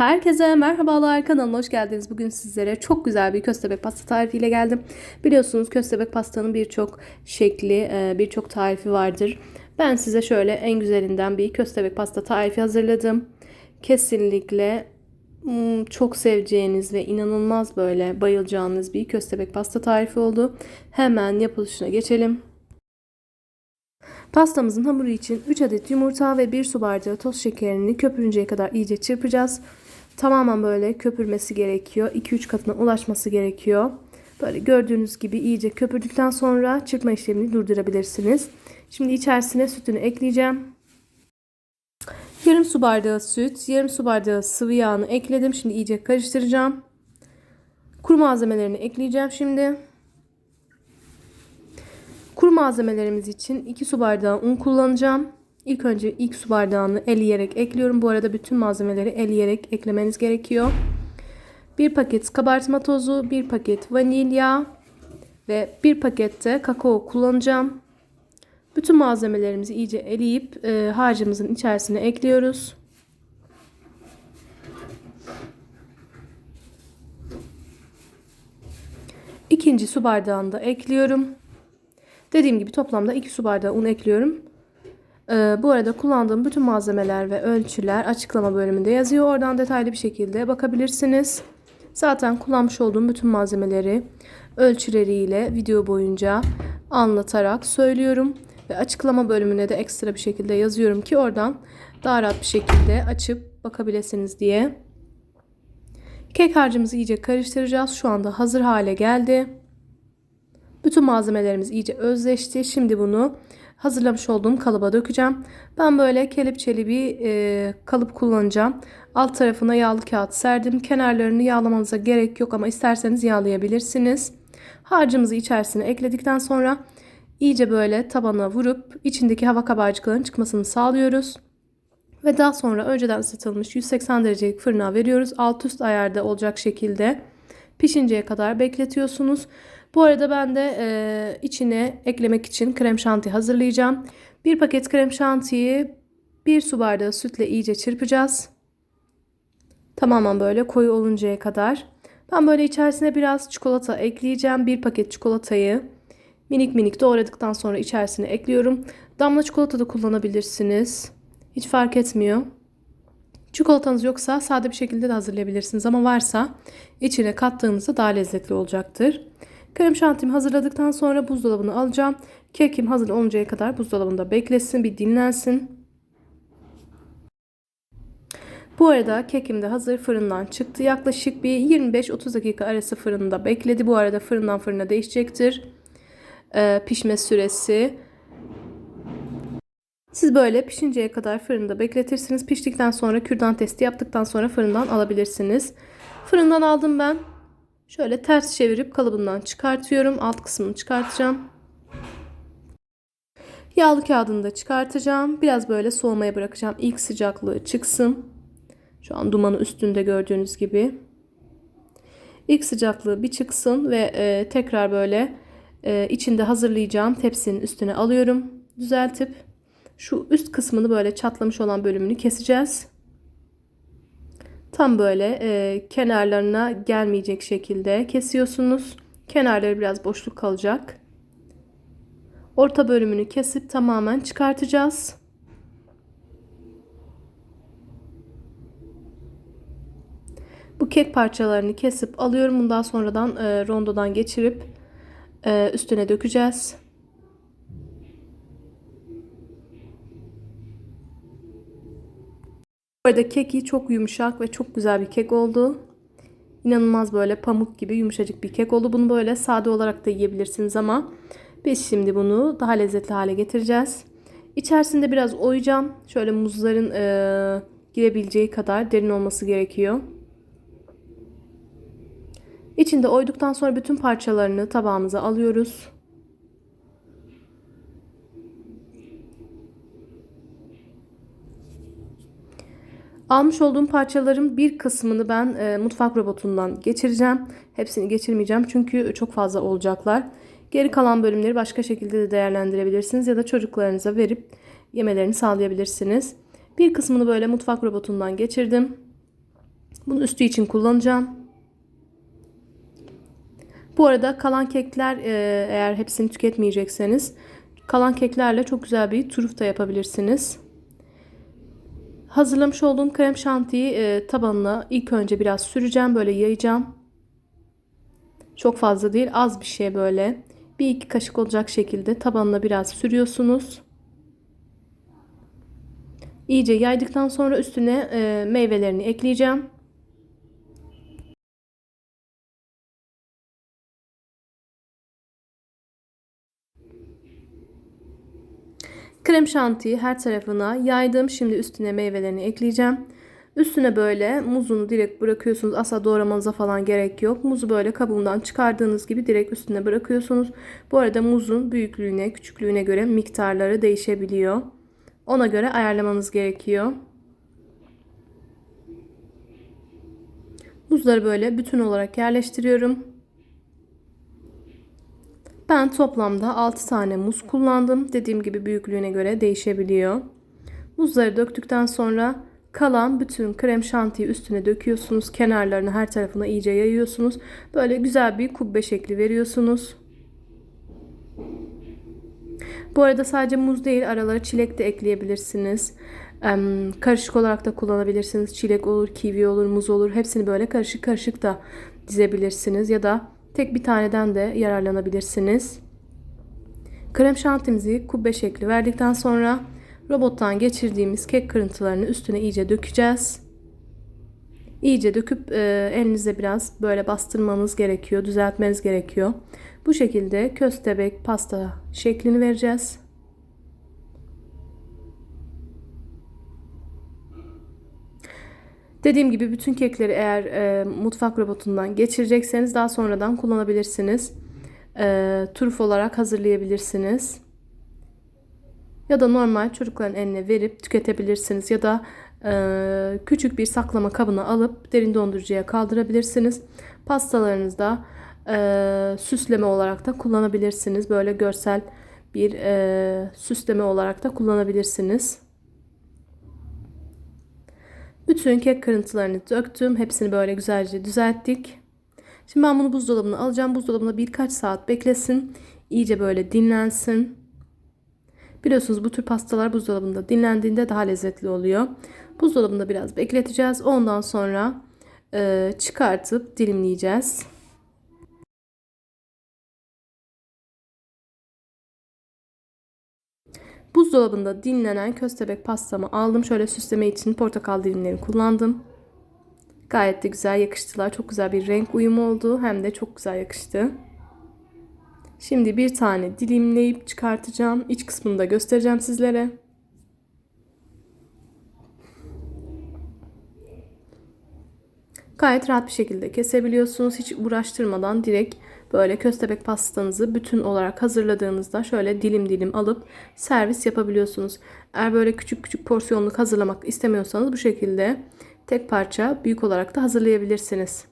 Herkese merhabalar kanalıma hoş geldiniz. Bugün sizlere çok güzel bir köstebek pasta tarifiyle geldim. Biliyorsunuz köstebek pastanın birçok şekli, e, birçok tarifi vardır. Ben size şöyle en güzelinden bir köstebek pasta tarifi hazırladım. Kesinlikle hmm, çok seveceğiniz ve inanılmaz böyle bayılacağınız bir köstebek pasta tarifi oldu. Hemen yapılışına geçelim. Pastamızın hamuru için 3 adet yumurta ve 1 su bardağı toz şekerini köpürünceye kadar iyice çırpacağız. Tamamen böyle köpürmesi gerekiyor. 2-3 katına ulaşması gerekiyor. Böyle gördüğünüz gibi iyice köpürdükten sonra çırpma işlemini durdurabilirsiniz. Şimdi içerisine sütünü ekleyeceğim. Yarım su bardağı süt, yarım su bardağı sıvı yağını ekledim. Şimdi iyice karıştıracağım. Kuru malzemelerini ekleyeceğim şimdi. Kuru malzemelerimiz için 2 su bardağı un kullanacağım. İlk önce ilk su bardağını eleyerek ekliyorum. Bu arada bütün malzemeleri eleyerek eklemeniz gerekiyor. Bir paket kabartma tozu, bir paket vanilya ve bir pakette kakao kullanacağım. Bütün malzemelerimizi iyice eleyip e, harcımızın içerisine ekliyoruz. İkinci su bardağını da ekliyorum. Dediğim gibi toplamda 2 su bardağı un ekliyorum. Ee, bu arada kullandığım bütün malzemeler ve ölçüler açıklama bölümünde yazıyor. Oradan detaylı bir şekilde bakabilirsiniz. Zaten kullanmış olduğum bütün malzemeleri ölçüleriyle video boyunca anlatarak söylüyorum. Ve açıklama bölümüne de ekstra bir şekilde yazıyorum ki oradan daha rahat bir şekilde açıp bakabilirsiniz diye. Kek harcımızı iyice karıştıracağız. Şu anda hazır hale geldi. Bütün malzemelerimiz iyice özleşti. Şimdi bunu hazırlamış olduğum kalıba dökeceğim. Ben böyle kelepçeli bir e, kalıp kullanacağım. Alt tarafına yağlı kağıt serdim. Kenarlarını yağlamanıza gerek yok ama isterseniz yağlayabilirsiniz. Harcımızı içerisine ekledikten sonra iyice böyle tabana vurup içindeki hava kabarcıklarının çıkmasını sağlıyoruz. Ve daha sonra önceden ısıtılmış 180 derecelik fırına veriyoruz. Alt üst ayarda olacak şekilde pişinceye kadar bekletiyorsunuz. Bu arada ben de e, içine eklemek için krem şanti hazırlayacağım. Bir paket krem şantiyi bir su bardağı sütle iyice çırpacağız. Tamamen böyle koyu oluncaya kadar. Ben böyle içerisine biraz çikolata ekleyeceğim. Bir paket çikolatayı minik minik doğradıktan sonra içerisine ekliyorum. Damla çikolata da kullanabilirsiniz. Hiç fark etmiyor. Çikolatanız yoksa sade bir şekilde de hazırlayabilirsiniz ama varsa içine kattığınızda daha lezzetli olacaktır. Krem şantimi hazırladıktan sonra buzdolabına alacağım. Kekim hazır oluncaya kadar buzdolabında beklesin, bir dinlensin. Bu arada kekim de hazır fırından çıktı. Yaklaşık bir 25-30 dakika arası fırında bekledi. Bu arada fırından fırına değişecektir. Ee, pişme süresi. Siz böyle pişinceye kadar fırında bekletirsiniz. Piştikten sonra kürdan testi yaptıktan sonra fırından alabilirsiniz. Fırından aldım ben. Şöyle ters çevirip kalıbından çıkartıyorum. Alt kısmını çıkartacağım. Yağlı kağıdını da çıkartacağım. Biraz böyle soğumaya bırakacağım. İlk sıcaklığı çıksın. Şu an dumanı üstünde gördüğünüz gibi. İlk sıcaklığı bir çıksın ve e, tekrar böyle e, içinde hazırlayacağım tepsinin üstüne alıyorum. Düzeltip şu üst kısmını böyle çatlamış olan bölümünü keseceğiz. Tam böyle e, kenarlarına gelmeyecek şekilde kesiyorsunuz. Kenarları biraz boşluk kalacak. Orta bölümünü kesip tamamen çıkartacağız. Bu kek parçalarını kesip alıyorum. Bundan sonradan e, rondodan geçirip e, üstüne dökeceğiz. Bu arada keki çok yumuşak ve çok güzel bir kek oldu. İnanılmaz böyle pamuk gibi yumuşacık bir kek oldu. Bunu böyle sade olarak da yiyebilirsiniz ama biz şimdi bunu daha lezzetli hale getireceğiz. İçerisinde biraz oyacağım. Şöyle muzların e, girebileceği kadar derin olması gerekiyor. İçinde oyduktan sonra bütün parçalarını tabağımıza alıyoruz. Almış olduğum parçaların bir kısmını ben e, mutfak robotundan geçireceğim. Hepsini geçirmeyeceğim çünkü çok fazla olacaklar. Geri kalan bölümleri başka şekilde de değerlendirebilirsiniz ya da çocuklarınıza verip yemelerini sağlayabilirsiniz. Bir kısmını böyle mutfak robotundan geçirdim. Bunu üstü için kullanacağım. Bu arada kalan kekler e, eğer hepsini tüketmeyecekseniz kalan keklerle çok güzel bir turuf da yapabilirsiniz. Hazırlamış olduğum krem şantiyi e, tabanına ilk önce biraz süreceğim. Böyle yayacağım. Çok fazla değil az bir şey böyle. Bir iki kaşık olacak şekilde tabanına biraz sürüyorsunuz. İyice yaydıktan sonra üstüne e, meyvelerini ekleyeceğim. Krem şantiyi her tarafına yaydım. Şimdi üstüne meyvelerini ekleyeceğim. Üstüne böyle muzunu direkt bırakıyorsunuz. Asla doğramanıza falan gerek yok. Muzu böyle kabuğundan çıkardığınız gibi direkt üstüne bırakıyorsunuz. Bu arada muzun büyüklüğüne, küçüklüğüne göre miktarları değişebiliyor. Ona göre ayarlamanız gerekiyor. Muzları böyle bütün olarak yerleştiriyorum. Ben toplamda 6 tane muz kullandım. Dediğim gibi büyüklüğüne göre değişebiliyor. Muzları döktükten sonra kalan bütün krem şantiyi üstüne döküyorsunuz. Kenarlarını her tarafına iyice yayıyorsunuz. Böyle güzel bir kubbe şekli veriyorsunuz. Bu arada sadece muz değil aralara çilek de ekleyebilirsiniz. Karışık olarak da kullanabilirsiniz. Çilek olur, kivi olur, muz olur. Hepsini böyle karışık karışık da dizebilirsiniz. Ya da tek bir taneden de yararlanabilirsiniz. Krem şantimizi kubbe şekli verdikten sonra robottan geçirdiğimiz kek kırıntılarını üstüne iyice dökeceğiz. İyice döküp e, elinizle biraz böyle bastırmanız gerekiyor, düzeltmeniz gerekiyor. Bu şekilde köstebek pasta şeklini vereceğiz. Dediğim gibi bütün kekleri eğer e, mutfak robotundan geçirecekseniz daha sonradan kullanabilirsiniz. E, turuf olarak hazırlayabilirsiniz. Ya da normal çocukların eline verip tüketebilirsiniz. Ya da e, küçük bir saklama kabına alıp derin dondurucuya kaldırabilirsiniz. Pastalarınızda e, süsleme olarak da kullanabilirsiniz. Böyle görsel bir e, süsleme olarak da kullanabilirsiniz. Bütün kek kırıntılarını döktüm. Hepsini böyle güzelce düzelttik. Şimdi ben bunu buzdolabına alacağım. Buzdolabında birkaç saat beklesin. İyice böyle dinlensin. Biliyorsunuz bu tür pastalar buzdolabında dinlendiğinde daha lezzetli oluyor. Buzdolabında biraz bekleteceğiz. Ondan sonra e, çıkartıp dilimleyeceğiz. Buzdolabında dinlenen köstebek pastamı aldım. Şöyle süsleme için portakal dilimlerini kullandım. Gayet de güzel yakıştılar. Çok güzel bir renk uyumu oldu. Hem de çok güzel yakıştı. Şimdi bir tane dilimleyip çıkartacağım. İç kısmını da göstereceğim sizlere. Gayet rahat bir şekilde kesebiliyorsunuz. Hiç uğraştırmadan direkt böyle köstebek pastanızı bütün olarak hazırladığınızda şöyle dilim dilim alıp servis yapabiliyorsunuz. Eğer böyle küçük küçük porsiyonluk hazırlamak istemiyorsanız bu şekilde tek parça büyük olarak da hazırlayabilirsiniz.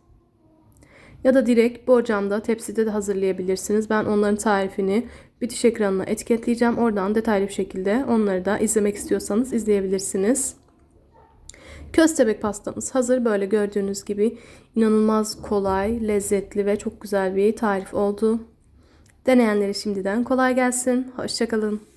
Ya da direkt borcamda tepside de hazırlayabilirsiniz. Ben onların tarifini bitiş ekranına etiketleyeceğim. Oradan detaylı bir şekilde onları da izlemek istiyorsanız izleyebilirsiniz. Köstebek pastamız hazır. Böyle gördüğünüz gibi inanılmaz kolay, lezzetli ve çok güzel bir tarif oldu. Deneyenlere şimdiden kolay gelsin. Hoşçakalın.